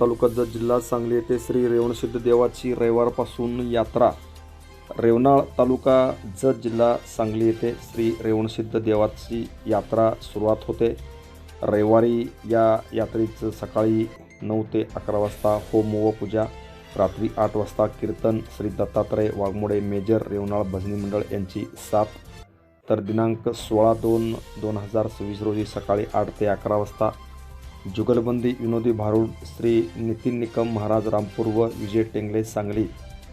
तालुका जत जिल्हा सांगली येथे श्री रेवणसिद्ध देवाची रविवारपासून यात्रा. रेवणाळ तालुका जत जिल्हा सांगली येथे श्री रेवणसिद्ध देवाची यात्रा सुरुवात होते. रविवारी या यात्रेचं सकाळी नऊ ते अकरा वाजता होम व पूजा रात्री आठ वाजता कीर्तन श्री दत्तात्रय वाघमोडे मेजर रेवणाळ भजनी मंडळ यांची साथ. तर दिनांक सोळा दोन दोन हजार सव्वीस रोजी सकाळी आठ ते अकरा वाजता जुगलबंदी विनोदी भारूड श्री नितीन निकम महाराज रामपूर व विजय टेंगले सांगली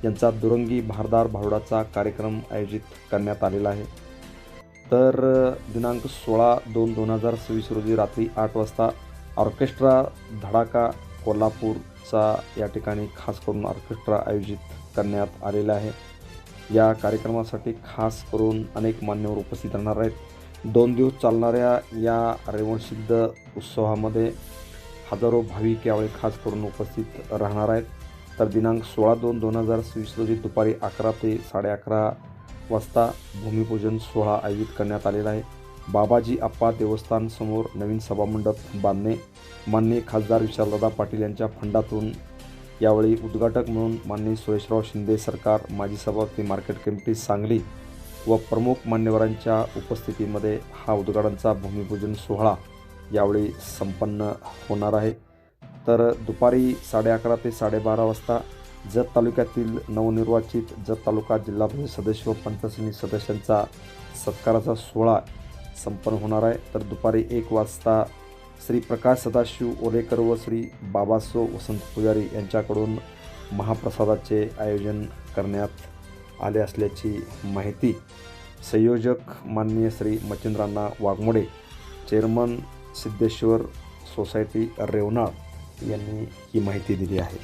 यांचा दुरंगी भारदार भारुडाचा कार्यक्रम आयोजित करण्यात आलेला आहे. तर दिनांक सोळा दोन दोन हजार सव्वीस रोजी रात्री आठ वाजता ऑर्केस्ट्रा धडाका कोल्हापूरचा या ठिकाणी खास करून ऑर्केस्ट्रा आयोजित करण्यात आलेला आहे. या कार्यक्रमासाठी खास करून अनेक मान्यवर उपस्थित राहणार आहेत. दोन दिवस चालणाऱ्या या रेवणसिद्ध उत्सवामध्ये हजारो भाविक यावेळी खास करून उपस्थित राहणार आहेत. तर दिनांक सोळा दोन दोन हजार सव्वीस रोजी दुपारी अकरा ते साडे अकरा वाजता भूमिपूजन सोहळा आयोजित करण्यात आलेला आहे. बाबाजी आप्पा देवस्थानसमोर नवीन सभामंडप बांधणे माननीय खासदार विशालदादा पाटील यांच्या फंडातून यावेळी उद्घाटक म्हणून माननीय सुरेशराव शिंदे सरकार माजी सभापती मार्केट कमिटी सांगली व प्रमुख मान्यवरांच्या उपस्थितीमध्ये हा उद्घाटनचा भूमिपूजन सोहळा यावेळी संपन्न होणार आहे. तर दुपारी साडे अकरा ते साडेबारा वाजता जत तालुक्यातील नवनिर्वाचित जत तालुका जिल्हा परिषद सदस्य व पंचसनी सदस्यांचा सत्काराचा सोहळा संपन्न होणार आहे. तर दुपारी एक वाजता श्री प्रकाश सदाशिव ओलेकर व श्री बाबासो वसंत पुजारी यांच्याकडून महाप्रसादाचे आयोजन करण्यात आले असल्याची माहिती संयोजक माननीय श्री मच्छिंद्रांना वाघमोडे चेअरमन सिद्धेश्वर सोसायटी रेवनाळ यांनी ही माहिती दिली आहे.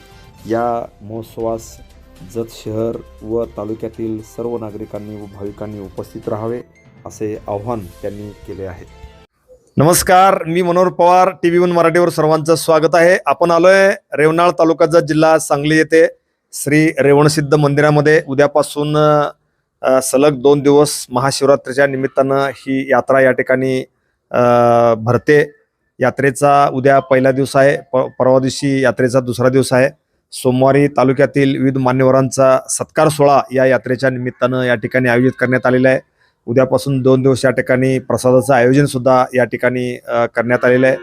या महोत्सवास जत शहर व तालुक्यातील सर्व नागरिकांनी व भाविकांनी उपस्थित राहावे असे आव्हान त्यांनी केले आहे. नमस्कार मी Manohar Pawar T V one मराठीवर सर्वांचं स्वागत आहे. आपण आलोय रेवनाळ तालुक्याचा जिल्हा सांगली येथे. श्री रेवणसिद्ध मंदिरामध्ये उद्यापासून सलग दोन दिवस महाशिवरात्रीच्या निमित्तानं ही यात्रा या ठिकाणी भरते. यात्रेचा उद्या पहिला दिवस आहे. प परवा दिवशी यात्रेचा दुसरा दिवस आहे. सोमवारी तालुक्यातील विविध मान्यवरांचा सत्कार सोहळा या यात्रेच्या निमित्तानं या ठिकाणी आयोजित करण्यात आलेला आहे. उद्यापासून दोन दिवस या ठिकाणी प्रसादाचं आयोजन सुद्धा या ठिकाणी करण्यात आलेलं आहे.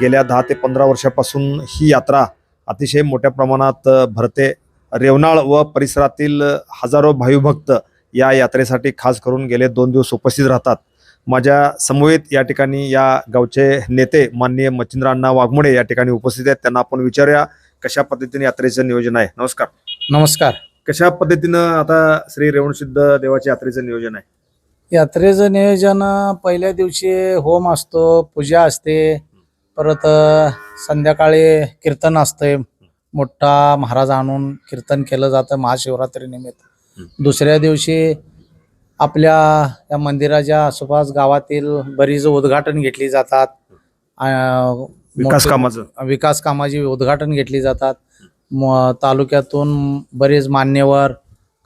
गेल्या दहा ते पंधरा वर्षापासून ही यात्रा अतिशय मोठ्या प्रमाणात भरते. रेवणाळ व परिसरातील हजारो भाविभक्त या यात्रेसाठी खास करून गेले दोन दिवस उपस्थित राहतात. माझ्या समवेत या ठिकाणी या गावचे नेते माननीय मच्छिंद्र अण्णा वाघमोडे या ठिकाणी उपस्थित आहेत. त्यांना आपण विचारूया कशा पद्धतीने यात्रेचं नियोजन आहे. नमस्कार. नमस्कार. कशा पद्धतीनं आता श्री रेवणसिद्ध देवाच्या यात्रेचं नियोजन आहे? यात्रेचं नियोजन पहिल्या दिवशी होम असतो पूजा असते परत संध्याकाळी कीर्तन असते मोठा महाराज आणून कीर्तन केलं जातं महाशिवरात्री निमित्त. दुसऱ्या दिवशी आपल्या या मंदिराच्या आसपास गावातील बरीच उद्घाटन घेतली जातात. विकास कामाचं. विकास कामाची उद्घाटन घेतली जातात. म- तालुक्यातून बरेच मान्यवर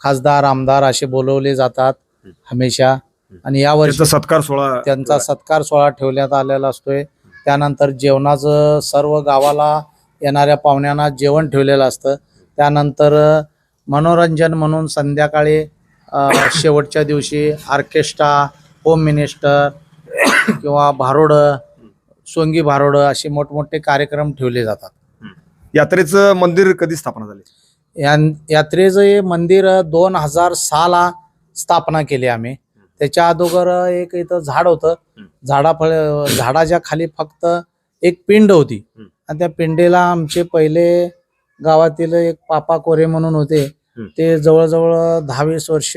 खासदार आमदार असे बोलवले जातात हमेशा. आणि यावर्षी त्याचा सत्कार सोहळा त्यांचा सत्कार सोहळा ठेवण्यात आलेला असतोय. त्यानंतर जेवणाचं सर्व गावाला येणाऱ्या पाहुण्यांना जेवण ठेवलेलं असतं. त्यानंतर मनोरंजन म्हणून संध्याकाळी शेवटच्या दिवशी ऑर्केस्ट्रा होम मिनिस्टर किंवा भारोडं सोंगी भारोडं असे मोठमोठे कार्यक्रम ठेवले जातात. यात्रेचं मंदिर कधी स्थापना झाली? या यात्रेचं हे मंदिर दोन हजार सहाला स्थापना केली आम्ही. त्याच्या अगोदर एक इथं झाड होतं. झाडाफळ झाडाच्या खाली फक्त एक पिंड होती. आणि त्या पिंडीला आमचे पहिले गावातील एक पापा कोरे म्हणून होते. ते जवळजवळ दहा वीस वर्ष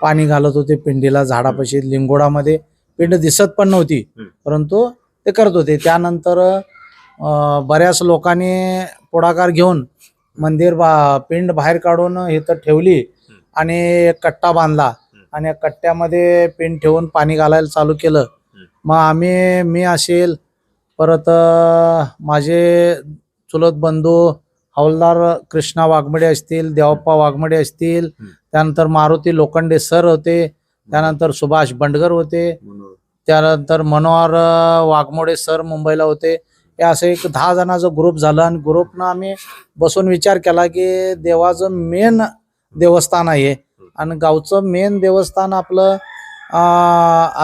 पाणी घालत होते पिंडीला झाडापाशी लिंगोडामध्ये. पिंड दिसत पण नव्हती. परंतु ते करत होते. त्यानंतर बऱ्याच लोकांनी पुढाकार घेऊन मंदिर बा पिंड बाहेर काढून इथं ठेवली आणि एक कट्टा बांधला. आणि या कट्ट्यामध्ये पिंड ठेवून पाणी घालायला चालू केलं. मग आम्ही मी असेल परत माझे चुलत बंधू हवलदार कृष्णा वाघमडे असतील देवप्पा वाघमडे असतील त्यानंतर मारुती लोखंडे सर होते त्यानंतर सुभाष बंडगर होते त्यानंतर मनोहर वाघमोडे सर मुंबईला होते. हे असं एक दहा जणांचा ग्रुप झालं आणि ग्रुपनं आम्ही बसून विचार केला की देवाचं मेन देवस्थान आहे आणि गावचं मेन देवस्थान आपलं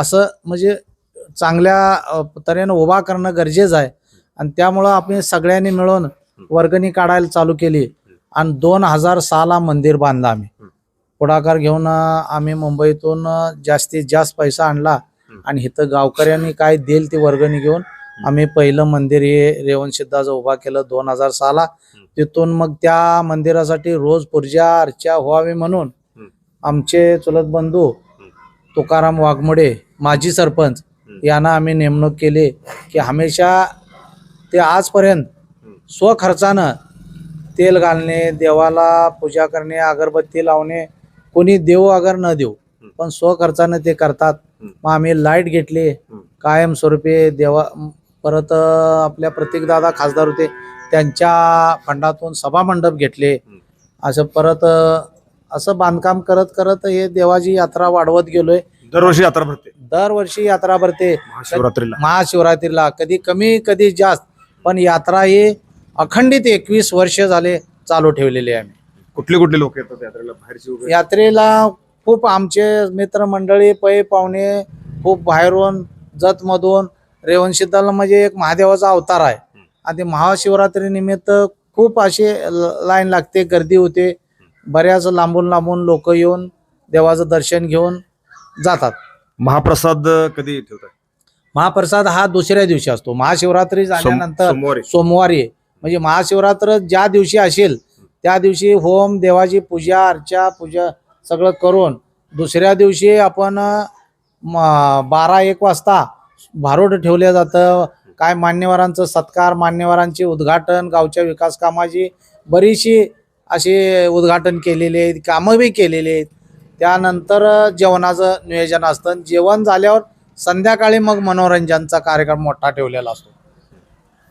असं म्हणजे चांगल्या तऱ्हेनं उभा करणं गरजेचं आहे. आणि त्यामुळं आपण सगळ्यांनी मिळून वर्गणी काढायला चालू केली. आणि दोन हजार सहाला मंदिर बांधलं आम्ही. पुढाकार घेऊन आम्ही मुंबईतून जास्तीत जास्त पैसा आणला. आणि इथं गावकऱ्यांनी काय देईल ती वर्गणी घेऊन आम्ही पहिलं मंदिर हे रेवण सिद्धाचं उभा केलं दोन हजार साला तिथून मग त्या मंदिरासाठी रोज पूर्जा अर्चा व्हावी म्हणून आमचे चुलत बंधू तुकाराम वाघमोडे माजी सरपंच यांना आम्ही नेमणूक केली की हमेशा ते आजपर्यंत स्वखर्चानं तेल घालणे देवाला पूजा करणे अगरबत्ती लावणे कोणी देऊ अगर न देऊ पण स्वखर्चानं ते करतात. मग आम्ही लाइट घेतली कायमस्वरूपी देवा परत आपल्या प्रतीकदादा खासदार होते त्यांच्या फंडातून सभामंडप घेतले. असं परत असं बांधकाम करत करत हे देवाची यात्रा वाढवत गेलोय. दरवर्षी यात्रा भरते. दरवर्षी यात्रा भरते. महाशिवरात्रीला. महाशिवरात्रीला. कधी कमी कधी जास्त. पण यात्रा ही अखंडित एकवीस वर्ष झाले चालू ठेवलेली आहे आम्ही. कुठले कुठले लोक येतात यात्रेला? बाहेरची वगैरे? यात्रेला खूप आमचे मित्रमंडळी पै पाहुणे खूप बाहेरून जतमधून रेवणसिद्धाला म्हणजे एक महादेवाचा अवतार आहे. आणि महाशिवरात्री निमित्त खूप असे लाईन लागते गर्दी होते. बऱ्याच लांबून लांबून लोक येऊन देवाचं दर्शन घेऊन जातात. महाप्रसाद कधी ठेवतात? महाप्रसाद हा दुसऱ्या दिवशी असतो. महाशिवरात्री झाल्यानंतर सोमवारी. सोमवारी म महाशिवरात्र ज्या दिवशी असेल त्या दिवशी होम देवाची पूजा अर्चा पूजा सगळं करून दुसऱ्या दिवशी आपण म- बारा एक वाजता भारोड ठेवलं जातं. काय मान्यवरांचं सत्कार मान्यवरांचे उद्घाटन गावच्या विकास कामाची बरीचशी अशी उद्घाटन केलेली आहेत कामं बी केलेली आहेत. त्यानंतर जेवणाचं नियोजन असतं. जेवण झाल्यावर संध्याकाळी मग मनोरंजनचा कार्यक्रम मोठा ठेवलेला असतो.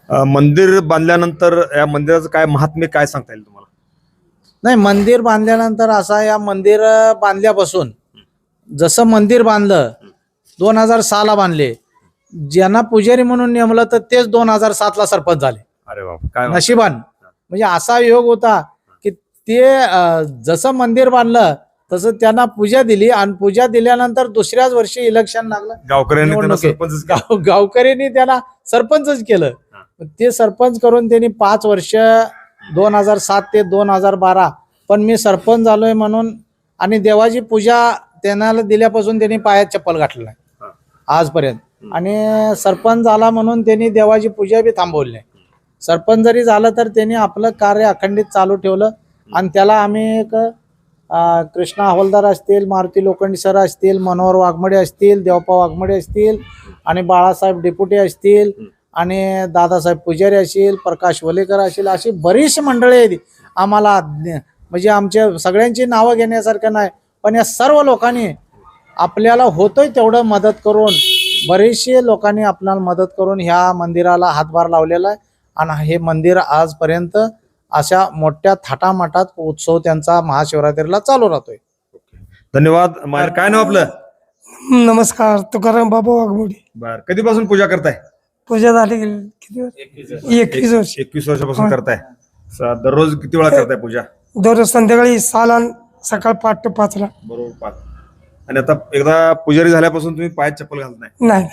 मंदिर बांधल्यानंतर या मंदिराचं काय महात्म्य काय सांगता येईल तुम्हाला? नाही मंदिर बांधल्यानंतर असा या मंदिर बांधल्यापासून जसं मंदिर बांधलं दोन हजार सहाला बांधले. ज्यांना पुजारी म्हणून नेमलं तर तेच दोन हजार सातला सरपंच झाले. अरे बाप काय नशिबान. म्हणजे असा योग होता की ते जसं मंदिर बांधलं तसं त्यांना पूजा दिली आणि पूजा दिल्यानंतर दुसऱ्याच वर्षी इलेक्शन लागलं. गावकऱ्यांनी त्यांना. गाव गावकऱ्यांनी त्याला सरपंचच केलं. ते सरपंच करून त्यांनी पाच वर्ष दोन हजार सात ते दोन हजार बारा पण मी सरपंच झालोय म्हणून आणि देवाची पूजा त्यांना दिल्यापासून त्यांनी पायात चप्पल घातलं नाही. आजपर्यंत. आणि सरपंच झाला म्हणून त्यांनी देवाची पूजा बी थांबवली नाही. सरपंच जरी झालं तर त्यांनी आपलं कार्य अखंडित चालू ठेवलं. आणि त्याला आम्ही एक कृष्णा हवलदार असतील मारुती लोखंडी सर असतील मनोहर वाघमडे असतील देवपा वाघमडे असतील आणि बाळासाहेब डेपुटे असतील आणि दादासाहेब पुजारी असतील प्रकाश वलेकर असतील अशी बरीचशी मंडळी आहेत. आम्हाला म्हणजे आमच्या सगळ्यांची नावं घेण्यासारखं नाही पण या सर्व लोकांनी आपल्याला होतोय तेवढं मदत करून बरेचसे लोकांनी आपल्याला मदत करून ह्या मंदिराला हातभार लावलेला आहे. आणि हे मंदिर आजपर्यंत अशा मोठ्या थाटामाटात उत्सव त्यांचा महाशिवरात्रीला चालू राहतोय. धन्यवाद. मा- काय नाव आपलं? नमस्कार तुकाराम बाबा वाघमोडी. बर कधीपासून पूजा करताय? पूजा झाली की किती वर्ष? एकवीस वर्ष. एकवीस वर्षापासून करताय. स- दररोज किती वेळा करताय पूजा? दररोज संध्याकाळी सहाला आणि सकाळ पाच ते पाचला. बरोबर पाच. आणि आता एकदा पुजारी झाल्यापासून तुम्ही पायात चप्पल घालत नाही? नाही.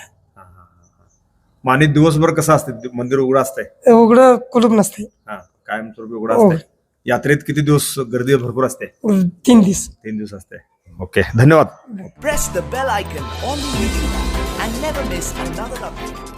माने दिवसभर कसं असते मंदिर उघडं असतंय? उघडं कुलूप नसते हा. कायम स्वरूपी उघडा असते हो. यात्रेत किती दिवस गर्दी भरपूर असते? तीन दिवस. तीन दिवस असते. ओके धन्यवाद. Press the bell icon on the YouTube and never miss another update